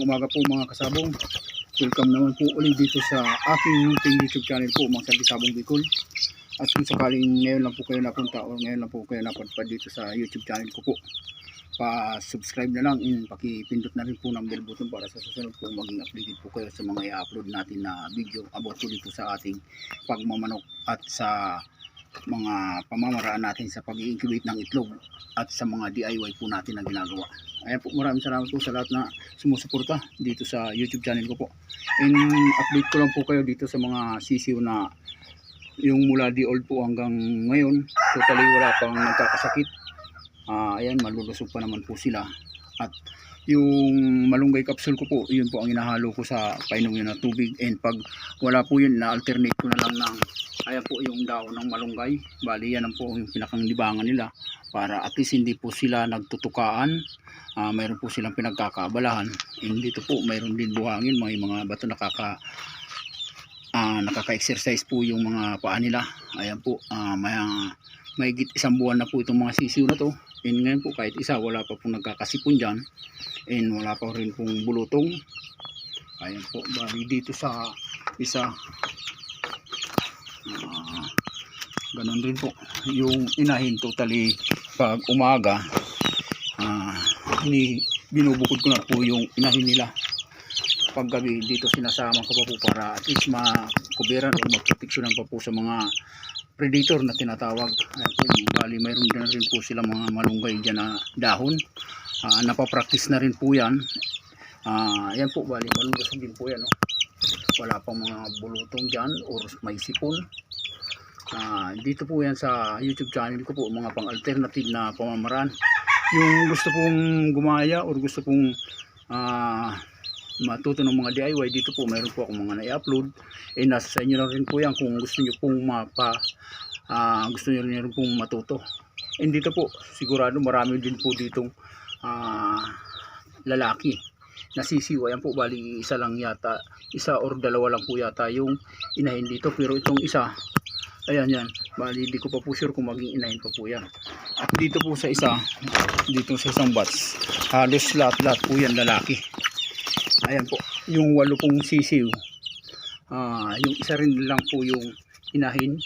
Magandang umaga po mga kasabong. Welcome naman po ulit dito sa aking YouTube channel po, mga Saldi Sabong Bicol. At kung sakaling ngayon lang po kayo napunta o ngayon lang po kayo napadpad dito sa YouTube channel ko po, pa-subscribe na lang and pakipindot na rin po ng bell button para sa susunod po maging updated po kayo sa mga i-upload natin na video about po dito sa ating pagmamanok at sa mga pamamaraan natin sa pag-incubate ng itlog at sa mga DIY po natin na ginagawa. Ayan po, maraming salamat po sa lahat na sumusuporta dito sa YouTube channel ko po. And update ko lang po kayo dito sa mga sisiw na yung mula di old po hanggang ngayon, totally wala pang nagkakasakit. Ah, ayan, malulusog pa naman po sila. At yung malunggay capsule ko po, yun po ang inahalo ko sa painom yun na tubig. And pag wala po yun, na-alternate ko na lang ng ayan po yung daon ng malunggay. Bali, yan po yung pinakang libangan nila para at least hindi po sila nagtutukaan. Ah, mayroon po silang pinagkakaabalahan. And dito po, mayroon din buhangin, may mga bato nakaka ah, nakaka-exercise po yung mga paa nila. Ayan po, ah, may, may isang buwan na po itong mga sisiw na to. And ngayon po kahit isa wala pa pong nagkakasipon dyan. And wala pa rin pong bulutong. Ayan po, bali dito sa isa. Ah, ganun rin po. Yung inahin totally pag umaga, ah, ni, binubukod ko na po yung inahin nila paggabi dito sinasama ko pa po para at least makuberan o magproteksyonan pa po sa mga predator na tinatawag Ayan po, bali mayroon din rin po sila mga malunggay dyan na dahon Ah, napapractice na rin po yan Ah, yan po bali malulusog din po yan no? Wala pang mga bulutong dyan or may sipon. Ah, dito po yan sa youtube channel ko po mga pang alternative na pamamaraan. Yung gusto pong gumaya or gusto pong ah matuto ng mga DIY dito po meron po akong mga na-upload. Eh nasa sa inyo na rin po yan kung gusto nyo pong mapa ah, gusto nyo rin pong matuto. And dito po sigurado marami din po ditong ah, lalaki nasisiwa. Yan po bali isa lang yata isa or dalawa lang po yata yung inahin dito. Pero itong isa ayan yan. Bali di ko pa po sure kung maging inahin pa po yan. At dito po sa isa dito sa isang batch halos lahat lahat po yan lalaki. Ayan po yung walo pong sisiw. Ah yung isa rin lang po yung inahin.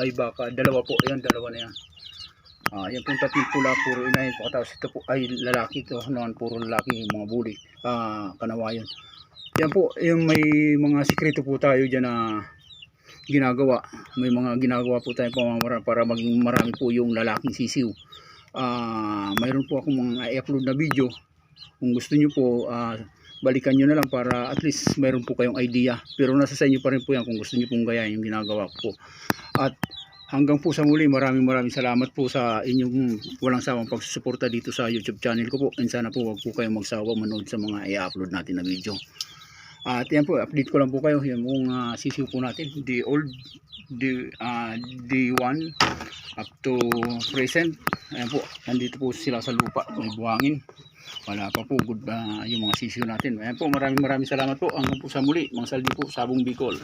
Ay baka dalawa po. Ayan dalawa na yan ah yan pong tatlong pula puro inahin po. Tapos ito po ay lalaki ito naman puro lalaki mga buli ah kanawayan yan po yung may mga sikreto po tayo dyan na ginagawa. May mga ginagawa po tayong pamamaraan para maging marami po yung lalaking sisiw. Ah mayroon po akong mga i-upload na video. Kung gusto nyo po ah, balikan nyo na lang para at least mayroon po kayong idea. Pero nasa sa inyo pa rin po yan kung gusto nyo pong gayahin yung ginagawa ko po. At hanggang po sa muli maraming maraming salamat po sa inyong walang sawang pagsusuporta dito sa youtube channel ko po. And sana po wag po kayong magsawa manood sa mga i-upload natin na video. At yan po update ko lang po kayo. Yung mga sisiw po natin. The old the uh, D1 up to present. Ayan po nandito po sila sa lupa. May buhangin. Wala pa po. Good ah, yung mga sisiyo natin. Ayan po maraming maraming salamat po. Hanggang po sa muli. Mga saldi po sabong Bicol